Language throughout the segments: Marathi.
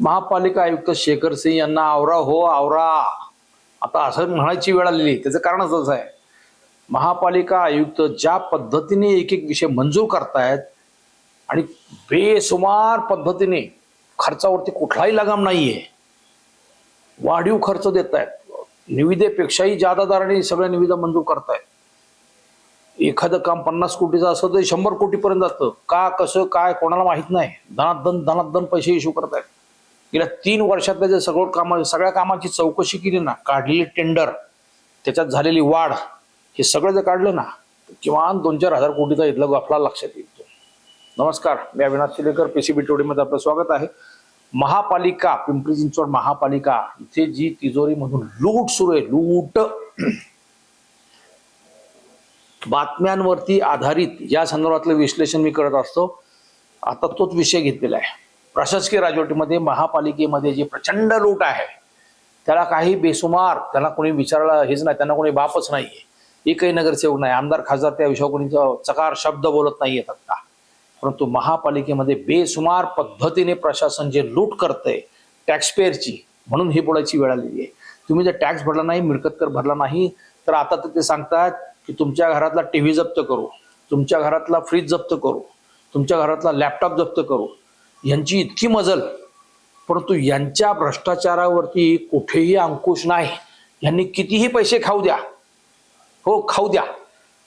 महापालिका आयुक्त शेखर सिंग यांना आवरा हो आवरा. आता असं म्हणायची वेळ आलेली आहे. त्याचं कारणच असं आहे. महापालिका आयुक्त ज्या पद्धतीने एक एक विषय मंजूर करतायत आणि बेसुमार पद्धतीने खर्चावरती कुठलाही लगाम नाहीये वाढीव खर्च देत आहेत निविदेपेक्षाही जादा दराने सगळ्या निविदा मंजूर करतायत. एखादं काम पन्नास कोटीचं असं तर शंभर कोटीपर्यंत जातं. का कसं काय कोणाला माहीत नाही. धनातदन धनात धन पैसे इश्यू करतायत. गेल्या तीन वर्षातल्या जे सगळं काम सगळ्या कामाची चौकशी केली ना काढलेली टेंडर त्याच्यात झालेली वाढ हे सगळं जर काढलं ना किमान दोन चार हजार कोटीचा इथला गफला लक्षात येतो नमस्कार मी अविनाश शिलेकर पीसीबी टोडीमध्ये आपलं स्वागत आहे. महापालिका पिंपरी चिंचवड महापालिका इथे जी तिजोरीमधून लूट सुरू आहे लूट. बातम्यांवरती आधारित या संदर्भातलं विश्लेषण मी करत असतो. आता तोच विषय घेतलेला आहे. प्रशासकीय राजवटीमध्ये महापालिकेमध्ये जी प्रचंड लूट आहे त्याला काही बेसुमार त्यांना कोणी विचारायला हेच नाही त्यांना कोणी बापच नाहीये. एकही नगरसेवक नाही. आमदार खासदार त्या विषयावर कोणी चकार शब्द बोलत नाही येतात का परंतु महापालिकेमध्ये बेसुमार पद्धतीने प्रशासन जे लूट करतंय टॅक्सपेअरची म्हणून ही बोलायची वेळ आलेली आहे. तुम्ही जर टॅक्स भरला नाही मिळकत कर भरला नाही तर आता तर ते सांगतात की तुमच्या घरातला टी व्ही जप्त करू तुमच्या घरातला फ्रीज जप्त करू तुमच्या घरातला लॅपटॉप जप्त करू यांची इतकी मजल. परंतु यांच्या भ्रष्टाचारावरती कुठेही अंकुश नाही. यांनी कितीही पैसे खाऊ द्या. हो खाऊ द्या.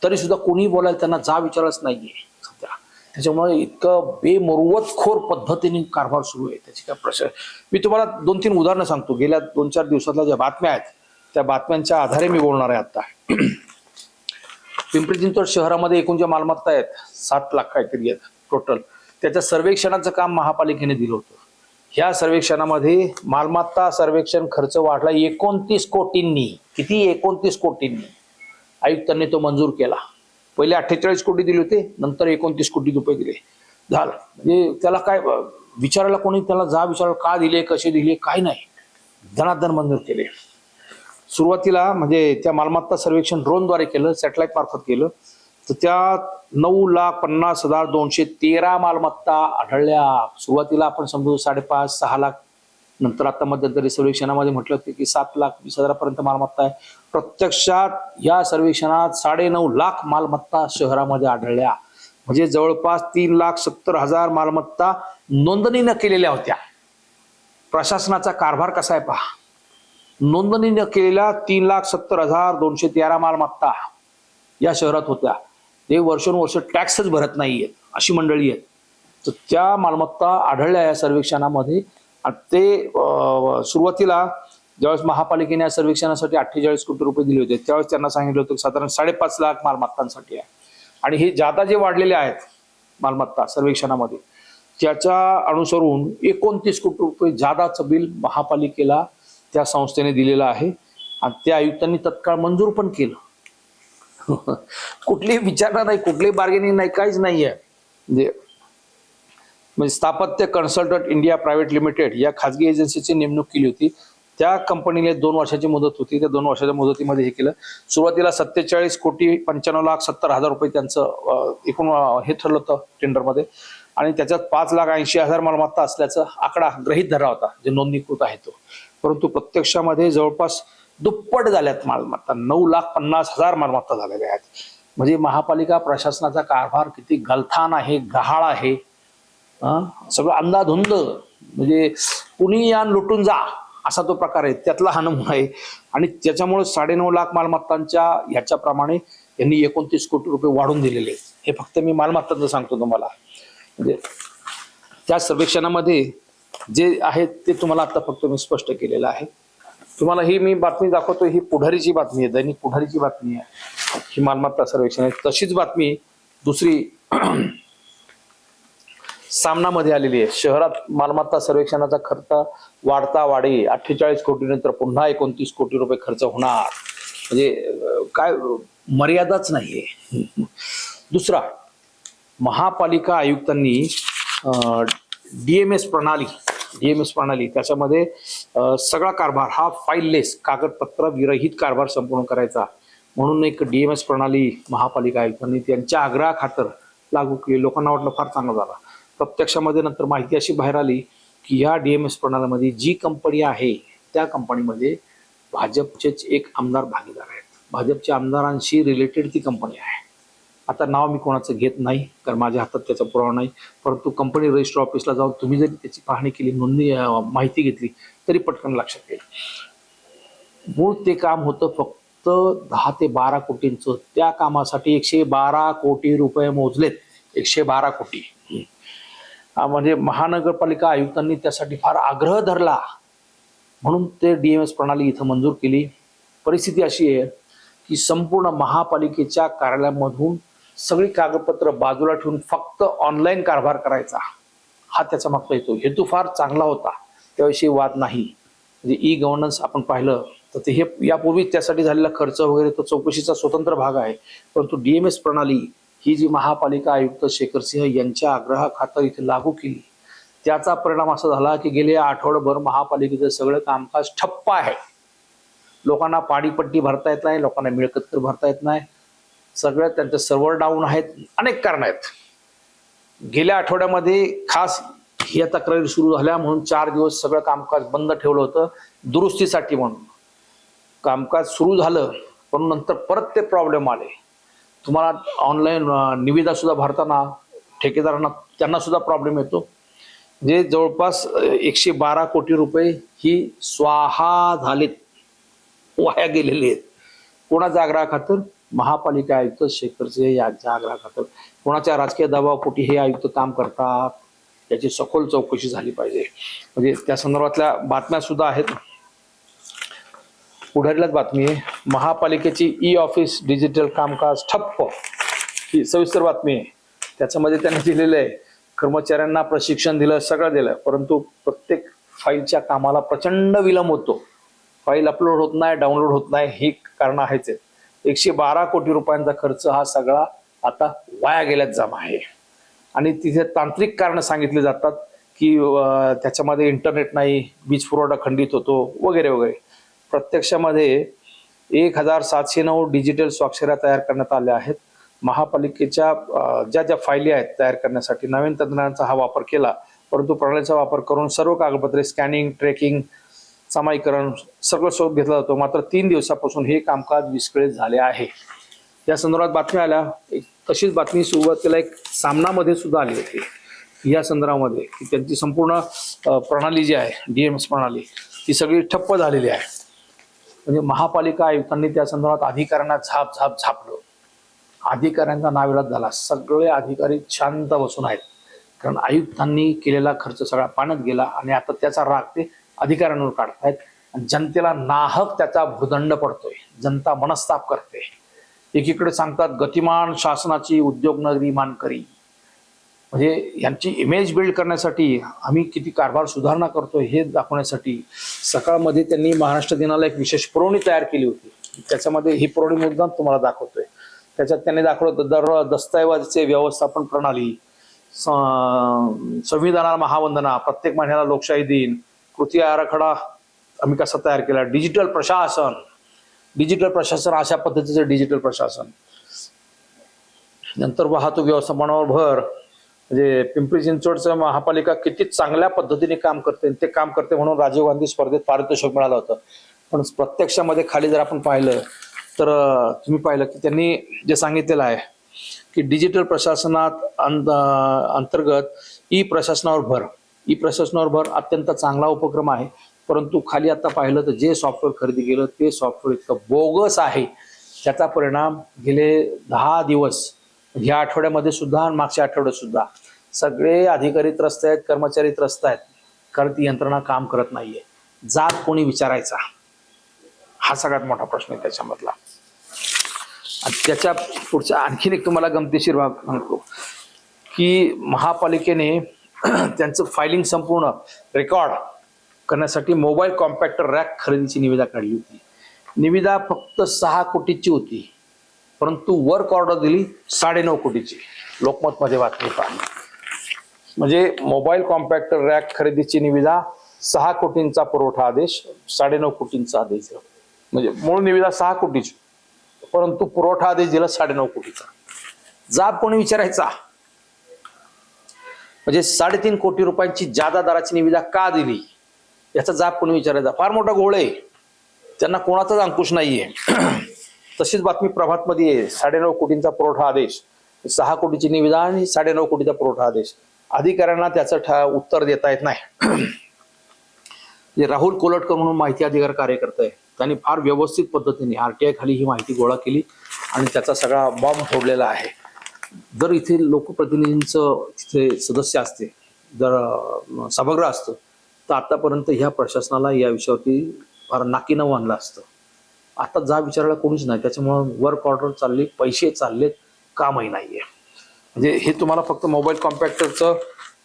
तरी सुद्धा कोणी बोलायला त्यांना जा विचारच नाहीये. सध्या त्याच्यामुळे इतकं बेमरुवतखोर पद्धतीने कारभार सुरू आहे. त्याची काय प्रश्न मी तुम्हाला दोन तीन उदाहरणं सांगतो. गेल्या दोन चार दिवसातल्या ज्या बातम्या आहेत त्या बातम्यांच्या आधारे मी बोलणार आहे आता. पिंपरी चिंचवड शहरामध्ये एकूण ज्या मालमत्ता आहेत सात लाख काहीतरी आहेत टोटल त्याच्या सर्वेक्षणाचं काम महापालिकेने दिलं होतं. ह्या सर्वेक्षणामध्ये मालमत्ता सर्वेक्षण खर्च वाढला एकोणतीस कोटींनी. किती? एकोणतीस कोटींनी. आयुक्तांनी तो मंजूर केला. पहिले अठ्ठेचाळीस कोटी दिले होते नंतर एकोणतीस कोटी रुपये दिले. झालं. म्हणजे त्याला काय विचारायला कोणी त्याला जा विचारायला का दिले कसे दिले काय नाही. धनाधन मंजूर केले. सुरुवातीला म्हणजे त्या मालमत्ता सर्वेक्षण ड्रोनद्वारे केलं सॅटेलाईट मार्फत केलं. तर त्या नऊ लाख पन्नास हजार दोनशे तेरा मालमत्ता आढळल्या. सुरुवातीला आपण समजू साडेपाच सहा लाख नंतर आता मध्यंतरी सर्वेक्षणामध्ये म्हटलं होतं की सात लाख वीस हजारापर्यंत मालमत्ता आहे. प्रत्यक्षात या सर्वेक्षणात साडेनऊ लाख मालमत्ता शहरामध्ये आढळल्या. म्हणजे जवळपास तीन लाख सत्तर हजार मालमत्ता नोंदणीनं केलेल्या होत्या. प्रशासनाचा कारभार कसा आहे पहा. नोंदणीनं केलेल्या तीन लाख सत्तर हजार दोनशे तेरा मालमत्ता या शहरात होत्या. ते वर्षानुवर्ष टॅक्सच भरत नाही आहेत अशी मंडळी आहेत. तर त्या मालमत्ता आढळल्या या सर्वेक्षणामध्ये. आणि ते सुरुवातीला ज्यावेळेस महापालिकेने या सर्वेक्षणासाठी अठ्ठेचाळीस कोटी रुपये दिले होते त्यावेळेस त्यांना सांगितलं होतं की साधारण साडेपाच लाख मालमत्तांसाठी आहे. आणि हे जादा जे वाढलेले आहेत मालमत्ता सर्वेक्षणामध्ये त्याच्या अनुसरून एकोणतीस कोटी रुपये जादाचं बिल महापालिकेला त्या संस्थेने दिलेलं आहे. आणि त्या आयुक्तांनी तत्काळ मंजूर पण केलं. कुठलीही विचारणा नाही कुठलीही बार्गेनिंग नाही काहीच नाही आहे म्हणजे म्हणजे स्थापत्य कन्सल्टंट इंडिया प्रायव्हेट लिमिटेड या खाजगी एजन्सीची नेमणूक केली होती. त्या कंपनीने दोन वर्षाची मुदत होती. त्या दोन वर्षाच्या मुदतीमध्ये हे केलं. सुरुवातीला सत्तेचाळीस कोटी पंच्याण्णव लाख सत्तर हजार रुपये त्यांचं एकूण हे ठरलं होतं टेंडरमध्ये आणि त्याच्यात पाच लाख ऐंशी हजार मालमत्ता असल्याचा आकडा गृहीत धरला होता जे नोंदणीकृत आहे तो. परंतु प्रत्यक्षामध्ये जवळपास दुप्पट झाल्यात मालमत्ता. नऊ लाख पन्नास हजार मालमत्ता झालेल्या आहेत. म्हणजे महापालिका प्रशासनाचा कारभार किती गलथान आहे गहाळ आहे. सगळं अंदाधुंद म्हणजे कुणी या लुटून जा असा तो प्रकार आहे. त्यातला हा नमुना आहे. आणि त्याच्यामुळे साडेनऊ लाख मालमत्तांच्या ह्याच्याप्रमाणे यांनी एकोणतीस कोटी रुपये वाढून दिलेले आहेत. हे फक्त मी मालमत्तांचं सांगतो तुम्हाला. म्हणजे त्या सर्वेक्षणामध्ये जे आहे ते तुम्हाला आता फक्त मी स्पष्ट केलेलं आहे. तुम्हाला ही मी बातमी दाखवतो ही पुढारीची बातमी आहे दैनिक पुढारीची बातमी आहे. ही मालमत्ता सर्वेक्षण आहे. तशीच बातमी दुसरी सामनामध्ये आलेली आहे. शहरात मालमत्ता सर्वेक्षणाचा खर्च वाढता वाढे अठ्ठेचाळीस कोटी नंतर पुन्हा एकोणतीस कोटी रुपये खर्च होणार. म्हणजे काय मर्यादाच नाहीये. दुसरा महापालिका आयुक्तांनी डीएमएस प्रणाली डीएमएस प्रणाली त्याच्यामध्ये सगळा कारभार हा फाईललेस कागदपत्र विरहित कारभार संपूर्ण करायचा. म्हणून एक डीएमएस प्रणाली महापालिका आयुक्तांनी त्यांच्या आग्रहाखातर लागू केली. लोकांना वाटलं फार चांगलं झालं. प्रत्यक्षामध्ये नंतर माहिती अशी बाहेर आली की ह्या डी एम एस प्रणालीमध्ये जी कंपनी आहे त्या कंपनीमध्ये भाजपचेच एक आमदार भागीदार आहेत. भाजपच्या आमदारांशी रिलेटेड ती कंपनी आहे. आता नाव मी कोणाचं घेत नाही कारण माझ्या हातात त्याचा पुरावा नाही. परंतु कंपनी रजिस्टर ऑफिसला जाऊन तुम्ही जरी त्याची पाहणी केली नोंदणी माहिती घेतली तरी पटकन लक्षात येईल. मूळ ते काम होतं फक्त दहा ते बारा कोटींचं. त्या कामासाठी एकशे बारा कोटी रुपये मोजलेत. एकशे बारा कोटी. म्हणजे महानगरपालिका आयुक्तांनी त्यासाठी फार आग्रह धरला. म्हणून ते डी एम एस प्रणाली इथं मंजूर केली. परिस्थिती अशी आहे की संपूर्ण महापालिकेच्या कार्यालयामधून सगळी कागदपत्र बाजूला ठेवून फक्त ऑनलाईन कारभार करायचा. हा त्याचा मागचा हेतू. हेतू फार चांगला होता. त्याविषयी वाद नाही. म्हणजे ई गव्हर्नन्स आपण पाहिलं तर ते हे यापूर्वी त्यासाठी झालेला खर्च वगैरे तो चौकशीचा स्वतंत्र भाग आहे. परंतु डी एम एस प्रणाली ही जी महापालिका आयुक्त शेखर सिंह यांच्या आग्रहाखातर इथे लागू केली. त्याचा परिणाम असा झाला की गेले आठवडाभर महापालिकेचं सगळं कामकाज ठप्प आहे. लोकांना पाणीपट्टी भरता येत नाही लोकांना मिळकत कर भरता येत नाही. सगळ्यात त्यांचे सर्व्हर डाऊन आहेत अनेक कारण आहेत. गेल्या आठवड्यामध्ये खास ही तक्रारी सुरू झाल्या म्हणून चार दिवस सगळं कामकाज बंद ठेवलं होतं दुरुस्तीसाठी म्हणून. कामकाज सुरू झालं पण नंतर परत ते प्रॉब्लेम आले. तुम्हाला ऑनलाईन निविदा सुद्धा भरताना ठेकेदारांना त्यांना सुद्धा प्रॉब्लेम येतो. जे जवळपास एकशे बारा कोटी रुपये ही स्वाहा झालेत वाया गेलेली आहेत. कोणाचा आग्रहा खातर महापालिका आयुक्त शेखर सिंह यांच्या आग्रहाखातर कोणाच्या राजकीय दबावापोटी हे आयुक्त काम करतात याची सखोल चौकशी झाली पाहिजे. म्हणजे त्या संदर्भातल्या बातम्या सुद्धा आहेत. पुढारीलाच बातमी. आहे महापालिकेची ई ऑफिस डिजिटल कामकाज ठप्प. ही सविस्तर बातमी आहे. त्याच्यामध्ये त्यांनी दिलेलं आहे. कर्मचाऱ्यांना प्रशिक्षण दिलं सगळं दिलं. परंतु प्रत्येक फाईलच्या कामाला प्रचंड विलंब होतो. फाईल अपलोड होत नाही डाउनलोड होत नाही ही कारण आहेच आहेत एकशे बारा कोटी रुपयांचा खर्च हा सगळा आता वाया गेल्यात जमा आहे. आणि तिथे तांत्रिक कारण सांगितले जातात की त्याच्यामध्ये इंटरनेट नाही वीज पुरवठा खंडित होतो वगैरे वगैरे. प्रत्यक्षामध्ये एक हजार सातशे नऊ डिजिटल स्वाक्षऱ्या तयार करण्यात आल्या आहेत. महापालिकेच्या ज्या ज्या फायली आहेत तयार करण्यासाठी नवीन तंत्रज्ञानाचा हा वापर केला परंतु प्रणालीचा वापर करून सर्व कागदपत्रे स्कॅनिंग ट्रेकिंग सामायिकरण सगळं सोबत घेतला जातो. मात्र तीन दिवसापासून हे कामकाज विस्कळीत झाले आहे. या संदर्भात बातम्या आल्या. एक तशीच बातमी सुरुवातीला एक सामनामध्ये सुद्धा आली होती. या संदर्भामध्ये की त्यांची संपूर्ण प्रणाली जी आहे डी एम एस प्रणाली ती सगळी ठप्प झालेली आहे. म्हणजे महापालिका आयुक्तांनी त्या संदर्भात अधिकाऱ्यांना झाप झाप झापलं. अधिकाऱ्यांचा नाविलाज झाला. सगळे अधिकारी शांत बसून आहेत. कारण आयुक्तांनी केलेला खर्च सगळा पाण्यात गेला आणि आता त्याचा राग ते अधिकाऱ्यांवर काढतायत. आहेत जनतेला नाहक त्याचा भूदंड पडतोय. जनता मनस्ताप करते. एकीकडे सांगतात गतिमान शासनाची उद्योगनगरी मानकरी. म्हणजे यांची इमेज बिल्ड करण्यासाठी आम्ही किती कारभार सुधारणा करतोय हे दाखवण्यासाठी सकाळमध्ये त्यांनी महाराष्ट्र दिनाला एक विशेष पुरवणी तयार केली होती. त्याच्यामध्ये ही पुरवणी मुद्दाम तुम्हाला दाखवतोय. त्याच्यात त्यांनी दाखवलं दर दस्तऐवजचे व्यवस्थापन प्रणाली स- संविधानाला महावंदना प्रत्येक महिन्याला लोकशाही दिन कृती आराखडा आम्ही कसा तयार केला? डिजिटल प्रशासन. डिजिटल प्रशासन अशा पद्धतीचं डिजिटल प्रशासन. नंतर वाहतूक व्यवस्थापनावर भर. म्हणजे पिंपरी चिंचवडचं महापालिका किती चांगल्या पद्धतीने काम करते ते काम करते म्हणून राजीव गांधी स्पर्धेत पारितोषिक मिळालं होतं. पण प्रत्यक्षामध्ये खाली जर आपण पाहिलं तर तुम्ही पाहिलं की त्यांनी जे सांगितलेलं आहे की डिजिटल प्रशासनात अंत- अंतर्गत ई प्रशासनावर भर. ई प्रशासनावर भर अत्यंत चांगला उपक्रम आहे. परंतु खाली आता पाहिलं तर जे सॉफ्टवेअर खरेदी केलं ते सॉफ्टवेअर इतकं बोगस आहे. त्याचा परिणाम गेले दहा दिवस ह्या आठवड्यामध्ये सुद्धा आणि मागच्या आठवड्यात सुद्धा सगळे अधिकारी त्रस्त आहेत कर्मचारी त्रस्त आहेत. कारण ती यंत्रणा काम करत नाहीये. जात कोणी विचारायचा? हा सगळ्यात मोठा प्रश्न आहे त्याच्यामधला. आणि त्याच्या पुढच्या आणखीन एक तुम्हाला गमतीशीर भाग सांगतो. की महापालिकेने त्यांचं फायलिंग संपूर्ण रेकॉर्ड करण्यासाठी मोबाईल कॉम्पॅक्टर रॅक खरेदीची निविदा काढली होती. निविदा फक्त सहा कोटीची होती परंतु वर्क ऑर्डर दिली साडेनऊ कोटीची. लोकमतमध्ये बातमी पाहिली म्हणजे मोबाईल कॉम्पॅक्टर रॅक खरेदीची निविदा सहा कोटींचा पुरवठा आदेश साडेनऊ कोटींचा आदेश. दिला. म्हणजे मूळ निविदा सहा कोटीची परंतु पुरवठा आदेश दिला साडेनऊ कोटीचा. जाब कोणी विचारायचा? म्हणजे साडेतीन कोटी रुपयांची जादा दराची निविदा का दिली? याचा जाब कोणी विचारायचा? फार मोठा घोळ आहे. त्यांना कोणाचाच अंकुश नाहीये. तशीच बातमी प्रभातमध्ये आहे. साडेनऊ कोटींचा पुरवठा आदेश. सहा कोटीची निविदा आणि साडेनऊ कोटीचा पुरवठा आदेश. अधिकाऱ्यांना त्याचं ठा उत्तर देता येत नाही. जे राहुल कोलटकर म्हणून माहिती अधिकार कार्यकर्ता आहे त्यांनी फार व्यवस्थित पद्धतीने आरटीआय खाली ही माहिती गोळा केली आणि त्याचा सगळा बॉम्ब फोडलेला आहे. जर इथे लोकप्रतिनिधींचं तिथे सदस्य असते जर सभागृह असतं तर आतापर्यंत ह्या प्रशासनाला या विषयावरती फार नाकीनं आणलं असतं. आता जा विचारायला कोणीच नाही त्याच्यामुळं वर्क ऑर्डर चालली पैसे चाललेत कामही नाहीये. म्हणजे हे तुम्हाला फक्त मोबाईल कॉम्पॅक्टरचं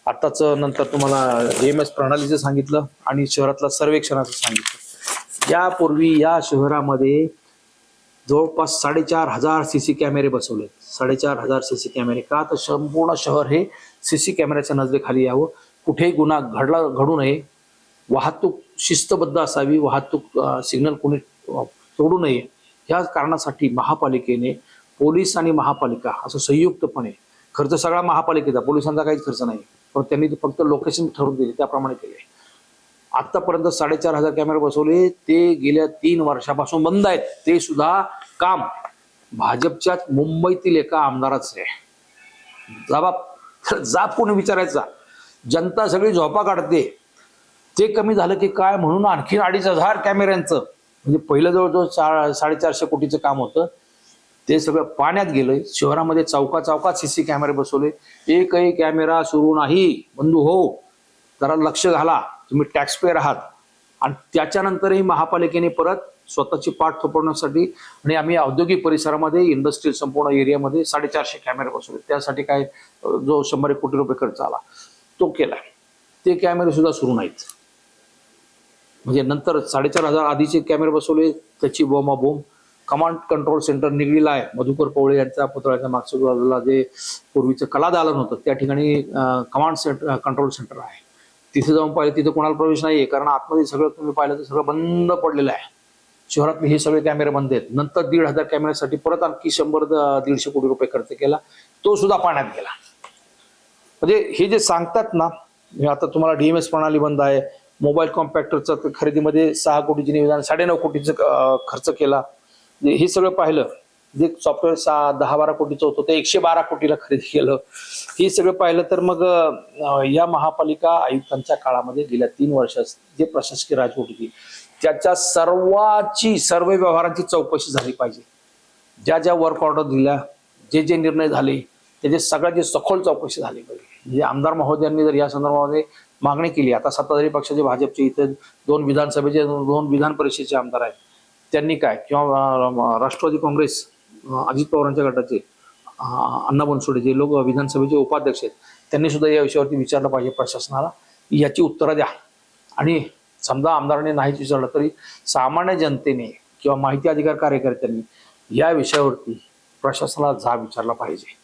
आत्ताचं नंतर तुम्हाला एम एस प्रणालीचं सांगितलं आणि शहरातलं सर्वेक्षणाचं सांगितलं. यापूर्वी या शहरामध्ये जवळपास साडेचार हजार सी सी कॅमेरे बसवले साडेचार हजार सी सी कॅमेरे. का तर संपूर्ण शहर हे सी सी कॅमेऱ्याच्या नजरेखाली यावं. कुठेही गुन्हा घडला घडू नये. वाहतूक शिस्तबद्ध असावी. वाहतूक सिग्नल कोणी तोडू नये. ह्या कारणासाठी महापालिकेने पोलीस आणि महापालिका असं संयुक्तपणे खर्च सगळा महापालिकेचा पोलिसांचा काहीच खर्च नाही. पण त्यांनी फक्त लोकेशन ठरवून दिले त्याप्रमाणे केले आतापर्यंत साडेचार हजार कॅमेरे बसवले. ते गेल्या तीन वर्षापासून बंद आहेत. ते सुद्धा काम भाजपच्या मुंबईतील एका आमदाराच आहे. जबाब जाब कोणी विचारायचा जनता सगळी झोपा काढते. ते कमी झालं की काय म्हणून आणखी अडीच हजार कॅमेऱ्यांचं म्हणजे पहिलं जवळजवळ चा साडेचारशे कोटीचं काम होतं. ते सगळं पाण्यात गेलंय. शहरामध्ये चौका चौकात सीसी कॅमेरे बसवले. एकही कॅमेरा सुरू नाही. बंधू हो जरा लक्ष घाला. तुम्ही टॅक्सपेअर आहात. आणि त्याच्यानंतरही महापालिकेने परत स्वतःची पाठ थोपवण्यासाठी आणि आम्ही औद्योगिक परिसरामध्ये इंडस्ट्री संपूर्ण एरियामध्ये साडेचारशे कॅमेरे बसवले. त्यासाठी काय जो शंभर एक कोटी रुपये खर्च आला तो केला. ते कॅमेरे सुद्धा सुरू नाहीत. म्हणजे नंतर साडेचार हजार आधीचे कॅमेरे बसवले त्याची बोमाबोम कमांड कंट्रोल सेंटर निगडीला आहे. मधुकर कवळे यांच्या पुतळ्याच्या मागच्या बाजूला जे पूर्वीचं कला दालन होतं त्या ठिकाणी कमांड सेंटर कंट्रोल सेंटर आहे. तिथे जाऊन पाहिलं तिथे कोणाला प्रवेश नाही आहे कारण आतमध्ये सगळं तुम्ही पाहिलं तर सगळं बंद पडलेलं आहे. शहरातले हे सगळे कॅमेरे बंद आहेत. नंतर दीड हजार कॅमेऱ्यासाठी परत आणखी शंभर दीडशे कोटी रुपये खर्च केला. तो सुद्धा पाण्यात गेला. म्हणजे हे जे सांगतात ना आता तुम्हाला डीएमएस प्रणाली बंद आहे. मोबाईल कॉम्पॅक्टरचं खरेदीमध्ये सहा कोटीची निवेदन साडेनऊ कोटीचं खर्च केला. म्हणजे हे सगळं पाहिलं. जे सॉफ्टवेअर सहा दहा बारा कोटीचं होतं ते एकशे बारा कोटीला खरेदी केलं. हे सगळं पाहिलं तर मग या महापालिका आयुक्तांच्या काळामध्ये गेल्या तीन वर्षात जे प्रशासकीय राजवट होती त्याच्या सर्वाची सर्व व्यवहारांची चौकशी झाली पाहिजे. ज्या ज्या वर्क ऑर्डर दिल्या जे जे निर्णय झाले त्याचे सगळ्याची सखोल चौकशी झाली पाहिजे. म्हणजे आमदार महोदयांनी जर या संदर्भामध्ये मागणी केली आता सत्ताधारी पक्षाचे भाजपचे इथे दोन विधानसभेचे दोन विधान परिषदेचे आमदार आहेत त्यांनी काय? किंवा राष्ट्रवादी काँग्रेस अजित पवारांच्या गटाचे अण्णा बनसोडे जे लोक विधानसभेचे उपाध्यक्ष आहेत त्यांनी सुद्धा या विषयावरती विचारलं पाहिजे प्रशासनाला. याची उत्तरं द्या. आणि समजा आमदारांनी नाहीच विचारलं तरी सामान्य जनतेने किंवा माहिती अधिकार कार्यकर्त्यांनी या विषयावरती प्रशासनाला जा विचारला पाहिजे.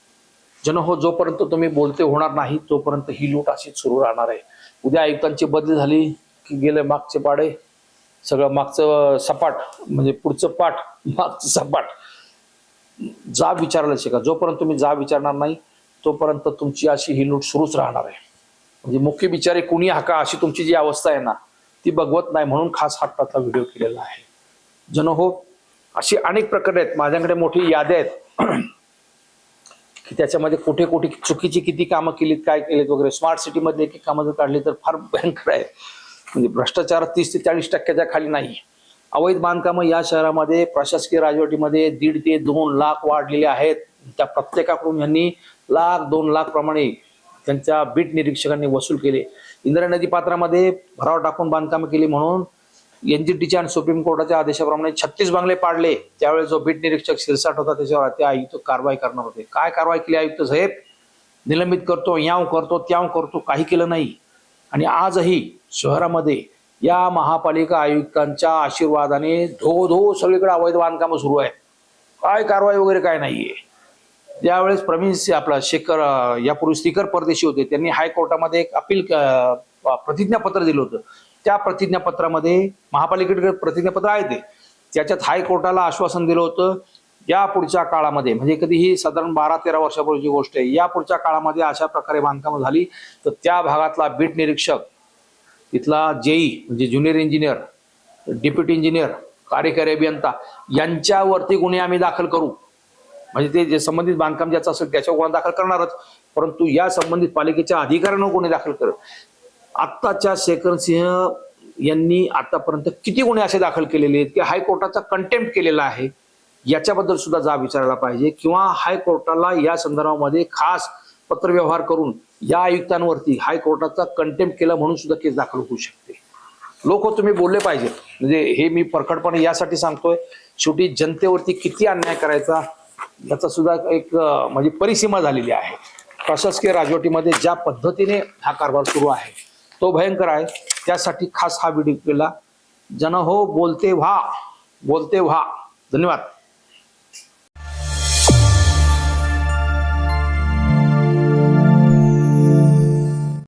जन हो जोपर्यंत तुम्ही बोलते होणार नाही तोपर्यंत ही लूट अशीच सुरू राहणार आहे. उद्या आयुक्तांची बदली झाली की गेले मागचे पाडे सगळं मागचं सपाट म्हणजे पुढचं पाठ मागचं सपाट. जाब विचारायला शिका जोपर्यंत तुम्ही जाब विचारणार नाही तोपर्यंत तुमची अशी ही लूट सुरूच राहणार आहे. म्हणजे मुख्य बिचारे कुणी हाका अशी तुमची जी अवस्था आहे ना ती बघवत नाही म्हणून खास हा व्हिडिओ केलेला आहे. जन हो अशी अनेक प्रकरणे आहेत. माझ्याकडे मोठी याद्या आहेत. की त्याच्यामध्ये कुठे कुठे चुकीची किती कामं केलीत काय केलीत वगैरे. स्मार्ट सिटीमध्ये एक कामं जर काढली तर फार भयंकर आहे. म्हणजे भ्रष्टाचार तीस ते चाळीस टक्क्याच्या खाली नाही. अवैध बांधकामं या शहरामध्ये प्रशासकीय राजवटीमध्ये दीड ते दोन लाख वाढलेले आहेत. त्या प्रत्येकाकडून यांनी लाख दोन लाख प्रमाणे त्यांच्या बीट निरीक्षकांनी वसूल केले. इंदिरा नदी पात्रामध्ये भराव टाकून बांधकामं केली म्हणून एनजीटीच्या आणि सुप्रीम कोर्टाच्या आदेशाप्रमाणे छत्तीस बंगले पाडले. त्यावेळेस जो बीट निरीक्षक शिरसाट होता त्याच्यावर ते आयुक्त कारवाई करणार होते. काय कारवाई केली आयुक्त साहेब? निलंबित करतो याव करतो त्याव करतो काही केलं नाही. आणि आजही शहरामध्ये या महापालिका आयुक्तांच्या आशीर्वादाने धो धो सगळीकडे अवैध बांधकामं सुरू आहे काय कारवाई वगैरे काय नाहीये. त्यावेळेस प्रवीण से- आपला शेखर यापूर्वी स्पीकर परदेशी होते त्यांनी हायकोर्टामध्ये एक अपील प्रतिज्ञापत्र दिलं होतं. त्या प्रतिज्ञापत्रामध्ये महापालिकेकडे प्रतिज्ञापत्र आहे ते. त्याच्यात हायकोर्टाला आश्वासन दिलं होतं या पुढच्या काळामध्ये म्हणजे कधीही साधारण बारा तेरा वर्षापूर्वीची गोष्ट आहे या पुढच्या काळामध्ये अशा प्रकारे बांधकामं झाली तर त्या भागातला बीट निरीक्षक तिथला जेई म्हणजे ज्युनियर इंजिनियर डिप्युटी इंजिनियर कार्यकारी अभियंता यांच्यावरती गुन्हे आम्ही दाखल करू. म्हणजे ते जे संबंधित बांधकाम ज्याचं असेल त्याच्यावर गुन्हा दाखल करणारच. परंतु या संबंधित पालिकेच्या अधिकाऱ्यांना गुन्हे दाखल करत आत्ताच्या शेखर सिंह यांनी आतापर्यंत किती गुन्हे असे दाखल केलेले आहेत की हायकोर्टाचा कंटेम्प्ट केलेला आहे याच्याबद्दल सुद्धा जाब विचारायला पाहिजे. किंवा हायकोर्टाला या संदर्भामध्ये खास पत्रव्यवहार करून या आयुक्तांवरती हायकोर्टाचा कंटेम्प्ट केला म्हणून सुद्धा केस दाखल होऊ शकते. लोक तुम्ही बोलले पाहिजेत म्हणजे हे मी परखडपणे यासाठी सांगतोय शेवटी जनतेवरती किती अन्याय करायचा याचा सुद्धा एक म्हणजे परिसीमा झालेली आहे. प्रशासकीय राजवटीमध्ये ज्या पद्धतीने हा कारभार सुरू आहे तो भयंकर आहे. त्यासाठी खास हा व्हिडिओ केला. जन हो बोलते व्हा बोलते व्हा. धन्यवाद.